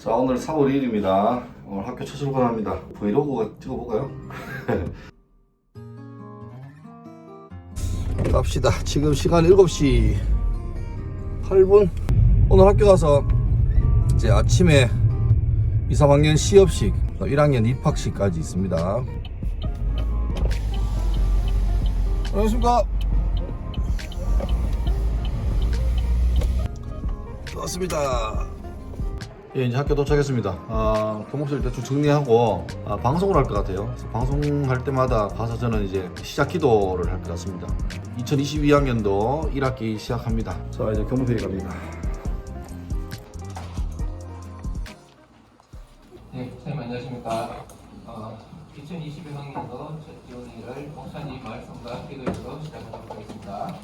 자 오늘 3월 2일입니다. 오늘 학교 첫 출근합니다. 브이로그 찍어볼까요? 갑시다. 지금 시간 7시 8분. 오늘 학교 가서 이제 아침에 2, 3학년 시업식, 1학년 입학식까지 있습니다. 안녕하십니까. 왔습니다. 예, 이제 학교 도착했습니다. 아, 교목실 대충 정리하고 아, 방송을 할 것 같아요. 방송할 때마다 가서 저는 이제 시작 기도를 할 것 같습니다. 2022학년도 1학기 시작합니다. 자, 이제 교목실에 갑니다. 네, 선생님 안녕하십니까. 어, 2021학년도 첫 기원회를 목사님 말씀과 기도로 시작하도록 하겠습니다.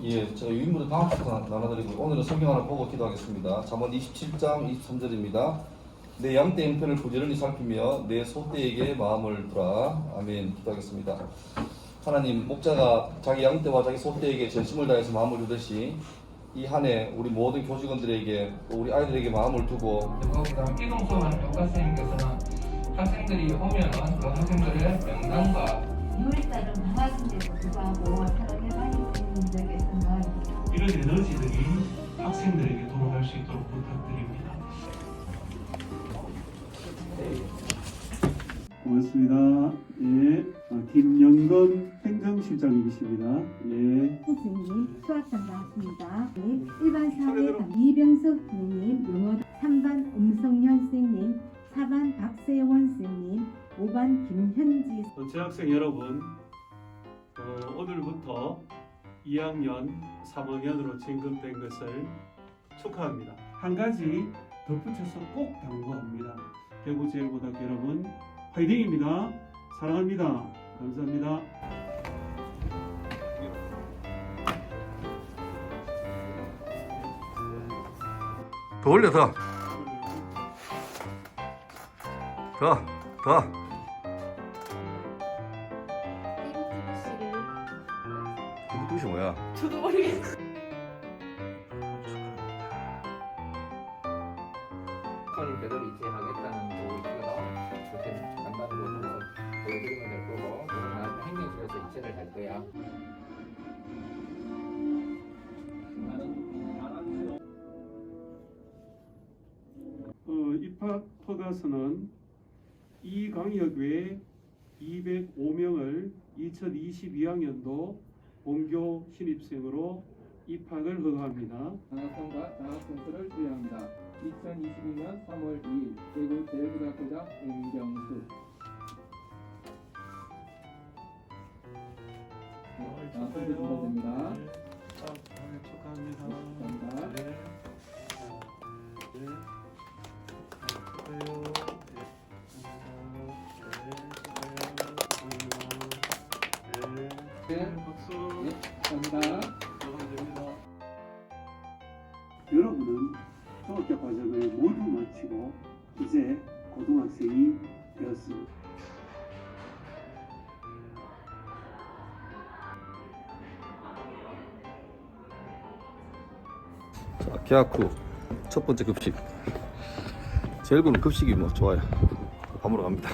예, 제가 유인물을 다음 나- 나눠드리고 오늘은 성경 하나 보고 기도하겠습니다. 잠언 27장 23절입니다. 내 양떼 형편을 부지런히 살피며 내 소떼에게 마음을 두라. 아멘. 기도하겠습니다. 하나님, 목자가 자기 양떼와 자기 소떼에게 전심을 다해서 마음을 주듯이 이 한 해 우리 모든 교직원들에게 또 우리 아이들에게 마음을 두고 그리고 그다음 기동 수업하는 교과선생님께서는 학생들이 오면은 그 학생들의 명단과 6월달은 방학인데도 불구하고 사랑의 반입생님들께서는 이런 에너지들이 학생들에게 돌아갈 수 있도록 부탁드립니다. 고맙습니다. 예, 아, 김영건 행정실장님이십니다. 예. 선생님 수학상 나왔습니다. 네, 일반 사회상 이병석 선생님, 영어 3반 음성현 선생님, 4반 박세원 선생님, 5반 김현지 어, 재학생 여러분, 어, 오늘부터 2학년 3학년으로 진급된 것을 축하합니다. 한 가지 덧붙여서 꼭 당부합니다. 대구제일고등학교 여러분, 화이팅입니다. 사랑합니다. 감사합니다. 더 올려 더. 더, 더. 모르겠어요. 선임 제대로 이체하겠다는 그 의지가 그렇게 간다는 거고 보여드리면 될 거고 그러나 행정실에서 이체를 할 거야. 어, 입학 허가서는 이 강역 외 205명을 2022학년도 본교 신입생으로 입학을 허가합니다. 장학금과 장학금 수를 수여합니다. 2022년 3월 2일 대구 제일고등학교장 임경수 장학금 주셔됩니다 네, 축하합니다. 감사합니다. 네. 네. 축하해요. 네. 네. 네. 박수. 감사합니다. 됩니다. 여러분은 중학교 과정을 모두 마치고 이제 고등학생이 되었습니다. 자, 계약 후 첫 번째 급식. 제일구는 급식이 뭐 좋아요. 밥 먹으러 갑니다.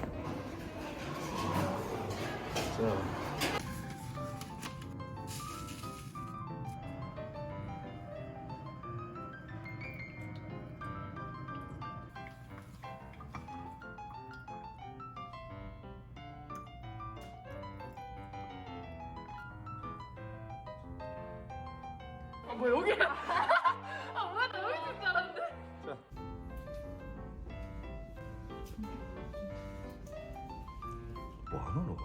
아, 뭐 여기야? 아, 뭐야, 나 여기 있을 줄 알았는데. 뭐 하나 너?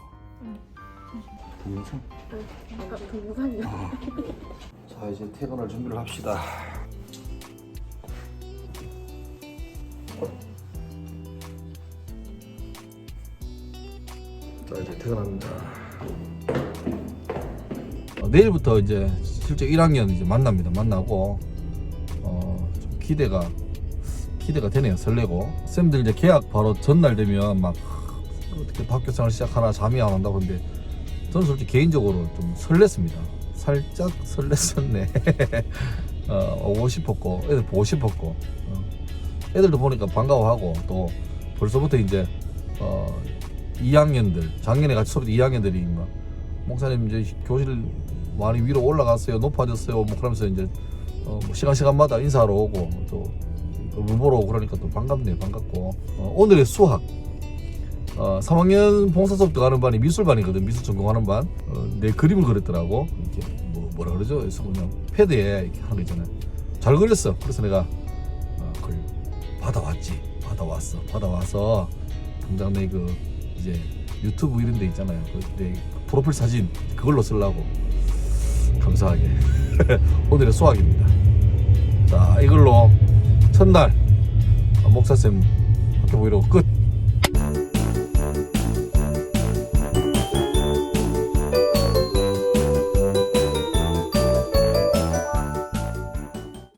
동영상? 아까 동영상이요. 자 이제 퇴근할 준비를 합시다. 자 이제 퇴근합니다. 어, 내일부터 이제 실제 1학년 이제 만납니다. 만나고 어, 좀 기대가 기대가 되네요. 설레고 쌤들 이제 개학 바로 전날 되면 막 어떻게 또 학교 생활 시작하나 잠이 안 온다고 근데 저는 솔직히 개인적으로 좀 설렜습니다. 살짝 설렜었네. 어, 오고 싶었고, 애들 보고 싶었고. 어. 애들도 보니까 반가워하고 또 벌써부터 이제 어 2학년들 작년에 같이 수업 2학년들이 막 목사님 이제 교실 많이 위로 올라갔어요 높아졌어요. 뭐 그러면서 이제 어, 뭐 시간 시간마다 인사하러 오고 또 물보러 오고 그러니까 또 반갑네요 반갑고. 어, 오늘의 수학 어, 3학년 봉사 수업 들어가는 반이 미술반이거든 미술 전공하는 반. 어, 내 그림을 그렸더라고. 이렇게 뭐, 뭐라 그러죠? 그래서 그냥 패드에 이렇게 하는 거 있잖아요. 잘 그렸어. 그래서 내가 어, 그걸 받아왔지. 받아왔어. 받아와서 당장 내 그 이제 유튜브 이런 데 있잖아요. 그 내 프로필 사진 그걸로 쓰려고 감사하게 오늘의 수학입니다. 자 이걸로 첫날 목사쌤 학교 보이러 끝